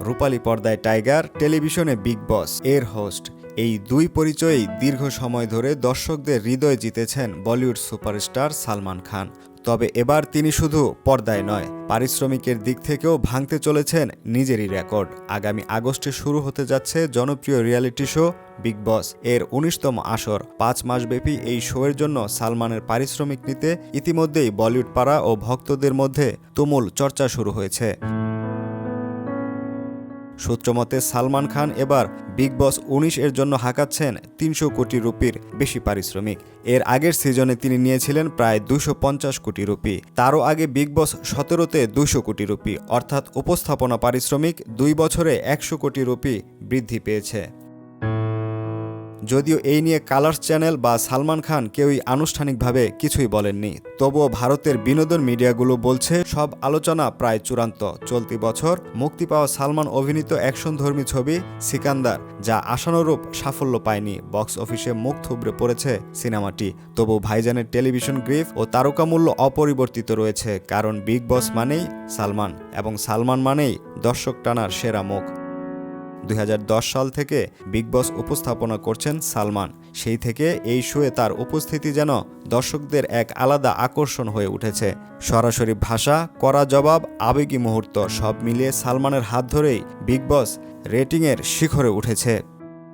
রূপালী পর্দায় টাইগার, টেলিভিশনে বিগ বস। এর হোস্ট। এই দুই পরিচয়েই দীর্ঘ সময় ধরে দর্শকদের হৃদয় জিতেছেন বলিউড সুপারস্টার সালমান খান। তবে এবার তিনি শুধু পর্দায় নয়, পারিশ্রমিকের দিক থেকেও ভাঙতে চলেছেন নিজেরই রেকর্ড। আগামী আগস্টে শুরু হতে যাচ্ছে জনপ্রিয় রিয়ালিটি শো বিগ বস। এর উনিশতম আসর। পাঁচ মাসব্যাপী এই শোয়ের জন্য সালমানের পারিশ্রমিক নিতে ইতিমধ্যেই বলিউড পাড়া ও ভক্তদের মধ্যে তুমুল চর্চা শুরু হয়েছে। সূত্রমতে সালমান খান এবার বিগ বস উনিশ এর জন্য হাঁকাচ্ছেন তিনশো কোটি রুপির বেশি পারিশ্রমিক। এর আগের সিজনে তিনি নিয়েছিলেন প্রায় দুশো কোটি রুপি। তারও আগে বিগ বস সতেরোতে দুশো কোটি রুপি, অর্থাৎ উপস্থাপনা পারিশ্রমিক দুই বছরে একশো কোটি রুপি বৃদ্ধি পেয়েছে। যদিও এই নিয়ে কালার্স চ্যানেল বা সালমান খান কেউই আনুষ্ঠানিকভাবে কিছুই বলেননি। তবুও ভারতের বিনোদন মিডিয়াগুলো বলছে, সব আলোচনা প্রায় চূড়ান্ত। চলতি বছর মুক্তি পাওয়া সালমান অভিনীত অ্যাকশনধর্মী ছবি সিকান্দার, যা আশানুরূপ সাফল্য পায়নি। বক্স অফিসে মুখ থুবড়ে পড়েছে সিনেমাটি। তবু ভাইজানের টেলিভিশন গ্রিফ ও তারকামূল্য অপরিবর্তিত রয়েছে, কারণ বিগ বস মানেই সালমান এবং সালমান মানেই দর্শক টানার সেরা মুখ। দুই হাজার দশ সাল থেকে বিগ বস উপস্থাপনা করছেন সালমান। সেই থেকে এই শোয়ে তার উপস্থিতি যেন দর্শকদের এক আলাদা আকর্ষণ হয়ে উঠেছে। সরাসরি ভাষা করা জবাব, আবেগী মুহূর্ত সব মিলিয়ে সালমানের হাত ধরেই বিগ বস রেটিংয়ের শিখরে উঠেছে।